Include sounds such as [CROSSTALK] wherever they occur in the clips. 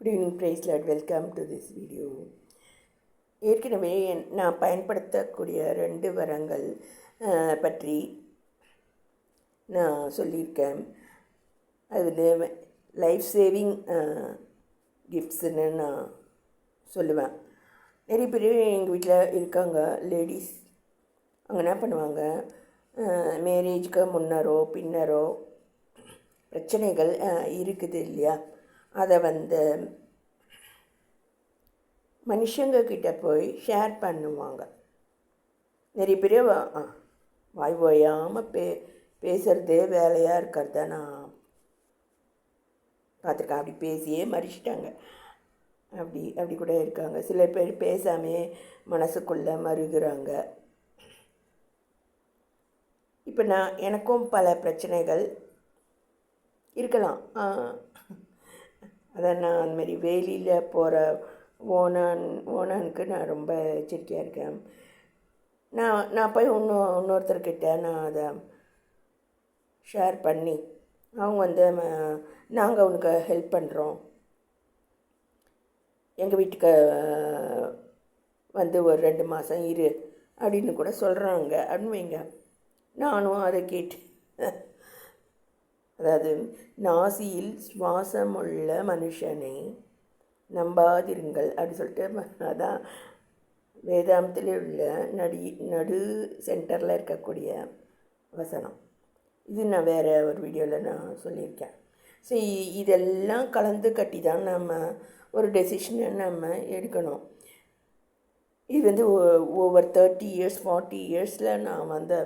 Good evening praise lord welcome to this video ஏற்கனவே என்- நான் பயன்படுத்தக்கூடிய ரெண்டு வரங்கள் பற்றி நான் சொல்லியிருக்கேன். அது வந்து லைஃப் சேவிங் கிஃப்ட்ஸுன்னு நான் சொல்லுவேன். நிறைய பேர் எங்கள் வீட்டில் இருக்காங்க லேடிஸ் அவங்க என்ன பண்ணுவாங்க மேரேஜ்க்கு முன்னரோ பின்னரோ பிரச்சனைகள் இருக்குது இல்லையா? அதை வந்து மனுஷங்க கிட்ட போய் ஷேர் பண்ணுவாங்க. நிறைய பேர் வா வாய் ஓயாமல் பே பேசுகிறதே வேலையாக இருக்கிறத நான் பார்த்துருக்கேன். அப்படி பேசியே மறிச்சிட்டாங்க. அப்படி அப்படி கூட இருக்காங்க. சில பேர் பேசாமே மனசுக்குள்ளே மறுகிறாங்க இப்போ நான் எனக்கும் பல பிரச்சனைகள் இருக்கலாம். அதை நான் அந்தமாரி வேலியில் போகிற ஓனான் ஓனானுக்கு நான் ரொம்ப எச்சரிக்கையாக இருக்கேன். நான் நான் போய் இன்னும் இன்னொருத்தர்கிட்ட நான் அதை ஷேர் பண்ணி அவங்க வந்து நாங்கள் உனக்கு ஹெல்ப் பண்ணுறோம் எங்கள் வீட்டுக்கு வந்து ஒரு ரெண்டு மாதம் இரு அப்படின்னு கூட சொல்கிறாங்க அப்படின்னு வைங்க. நானும் அதை கேட்டு அதாவது நாசியில் சுவாசமுள்ள மனுஷனை நம்பாதிருங்கள் அப்படி சொல்லிட்டு [LAUGHS] அதான் வேதாந்தத்தில் உள்ள நடி நடு சென்டரில் இருக்கக்கூடிய வசனம். இது நான் வேறு ஒரு வீடியோவில் நான் சொல்லியிருக்கேன். ஸோ இதெல்லாம் கலந்து கட்டி தான் நம்ம ஒரு டெசிஷனை நம்ம எடுக்கணும். இது வந்து ஓவர் தேர்ட்டி இயர்ஸ் ஃபார்ட்டி இயர்ஸில் நான் வந்து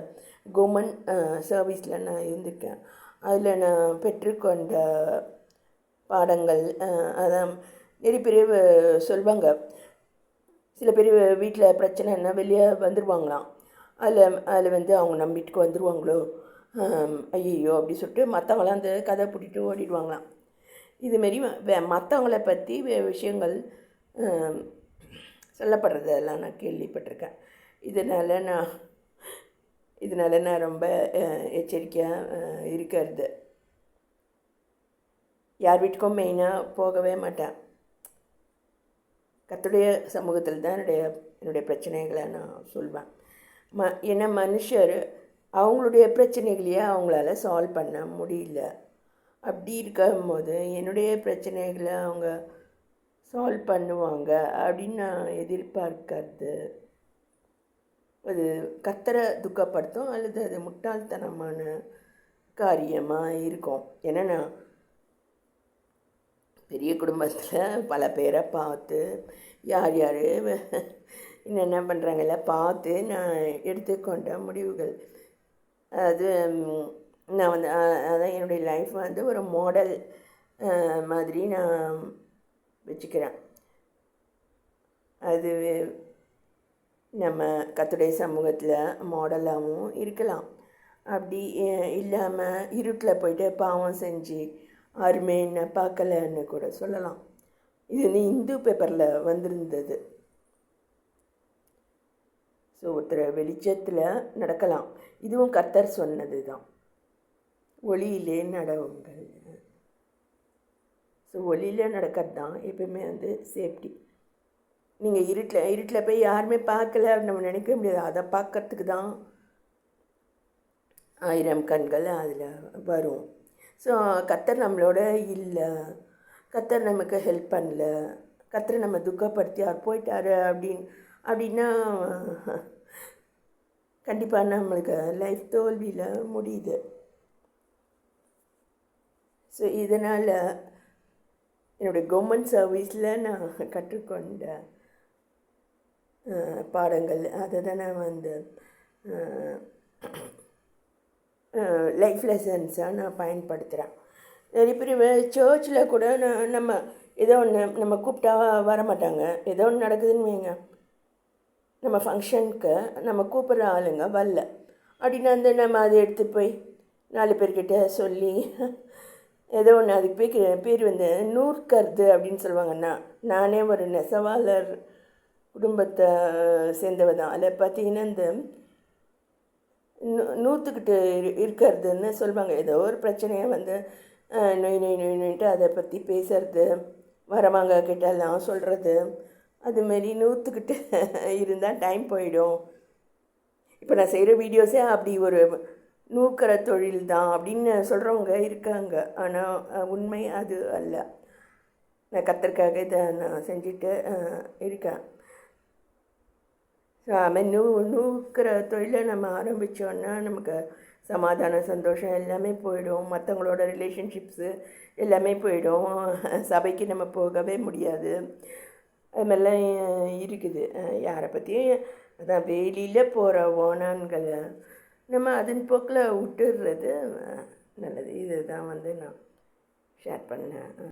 கவர்மெண்ட் சர்வீஸில் நான் இருந்திருக்கேன். அதில் நான் பெற்றுக்கொண்ட பாடங்கள் அதான் நிறைய பேர் சொல்வாங்க. சில பேர் வீட்டில் பிரச்சனைன்னா வெளியே வந்துடுவாங்களாம் அதில் அதில் வந்து அவங்க நம்ம வீட்டுக்கு வந்துடுவாங்களோ ஐயோ அப்படி சொல்லிட்டு மற்றவங்களாம் அந்த கதை பிடிட்டு ஓடிடுவாங்களாம். இதுமாரி மற்றவங்கள பற்றி விஷயங்கள் சொல்லப்படுறதெல்லாம் நான் கேள்விப்பட்டிருக்கேன். இதனால் நான் இதனால நான் ரொம்ப எச்சரிக்கையாக இருக்கிறது. யார் வீட்டுக்கும் மெயினாக போகவே மாட்டேன். கத்துடைய சமூகத்தில் தான் என்னுடைய என்னுடைய பிரச்சனைகளை நான் சொல்வேன். ம ஏன்னா மனுஷர் அவங்களுடைய பிரச்சனைகளையே அவங்களால சால்வ் பண்ண முடியல. அப்படி இருக்கும்போது என்னுடைய பிரச்சனைகளை அவங்க சால்வ் பண்ணுவாங்க அப்படின்னு நான் எதிர்பார்க்கறது. அது கத்தரை துக்கப்படுத்தும் அல்லது அது முட்டாள்தனமான காரியமாக இருக்கும். ஏன்னா நான் பெரிய குடும்பத்தில் பல பேரை பார்த்து யார் யார் என்னென்ன பண்ணுறாங்கல்ல பார்த்து நான் எடுத்துக்கொண்ட முடிவுகள். அது நான் வந்து அதான் என்னுடைய லைஃப் வந்து ஒரு மாடல் மாதிரி நான் வச்சுக்கிறேன். அது நம்ம கத்துடைய சமூகத்தில் மாடலாகவும் இருக்கலாம். அப்படி இல்லாமல் இருட்டில் போயிட்டு பாவம் செஞ்சு யாருமே என்ன பார்க்கலன்னு கூட சொல்லலாம். இது வந்து இந்து பேப்பரில் வந்திருந்தது. ஸோ ஒருத்தர் வெளிச்சத்தில் நடக்கலாம். இதுவும் கர்த்தர் சொன்னது தான் ஒளியிலே நடவுங்கள். ஸோ ஒளியில் நடக்கிறது தான் எப்பயுமே வந்து சேஃப்டி நீங்கள் இருட்டில் இருட்டில் போய் யாருமே பார்க்கல அப்படின்னு நம்ம நினைக்க முடியாது. அதை பார்க்கறதுக்கு தான் ஆயிரம் கண்கள் அதில் வரும். ஸோ கத்தர் நம்மளோட இல்லை. கத்தர் நமக்கு ஹெல்ப் பண்ணல. கத்தரை நம்ம துக்கப்படுத்தி அவர் போயிட்டார் அப்படின்னு அப்படின்னா கண்டிப்பாக நம்மளுக்கு லைஃப் தோல்வியில் முடியுது. ஸோ இதனால் என்னுடைய கவர்மெண்ட் சர்வீஸில் நான் கற்றுக்கொண்டேன். பாடங்கள் அதை தானே வந்து லைஃப் லெசன்ஸாக நான் பயன்படுத்துகிறேன் நிறைய பேர் சர்ச்சில் கூட நான் நம்ம ஏதோ ஒன்று நம்ம கூப்பிட்டா வர மாட்டாங்க ஏதோ ஒன்று நடக்குதுன்னு வைங்க. நம்ம ஃபங்க்ஷனுக்கு நம்ம கூப்பிட்ற ஆளுங்க வரல. அப்படின்னா வந்து நம்ம அதை எடுத்து போய் நாலு பேர்கிட்ட சொல்லி ஏதோ ஒன்று அதுக்கு பேர் பேர் வந்து நூற்கருது அப்படின்னு சொல்லுவாங்கன்னா நானே ஒரு நெசவாளர் குடும்பத்தை சேர்ந்தவ தான் அதில் பார்த்தீங்கன்னா இந்த நூ நூற்றுக்கிட்டு இரு- இருக்கிறதுன்னு சொல்லுவாங்க ஏதோ ஒரு பிரச்சனையை வந்து நொய் நொய் நொய் நொய்ட்டு அதை பற்றி பேசுறது வரவங்க கிட்டலாம் சொல்கிறது அதுமாரி நூற்றுக்கிட்டு [LAUGHS] இருந்தால் டைம் போயிடும். இப்போ நான் செய்கிற வீடியோஸே அப்படி ஒரு நூக்கிற தொழில் தான் அப்படின்னு சொல்கிறவங்க இருக்காங்க. ஆனால் உண்மை அது அல்ல. நான் கத்திரிக்காக இதை நான் செஞ்சுட்டு இருக்கேன். ஆமே நூ நூக்கிற தொழிலை நம்ம ஆரம்பித்தோன்னா நமக்கு சமாதானம் சந்தோஷம் எல்லாமே போயிடும். மற்றவங்களோட ரிலேஷன்ஷிப்ஸு எல்லாமே போயிடும். சபைக்கு நம்ம போகவே முடியாது. அது மாதிரிலாம் இருக்குது. யாரை பற்றியும் அதான் வெளியில் போகிற ஓனான்களை நம்ம அதன் போக்கில் விட்டுடுறது நல்லது. இதுதான் வந்து நான் ஷேர் பண்ணேன்.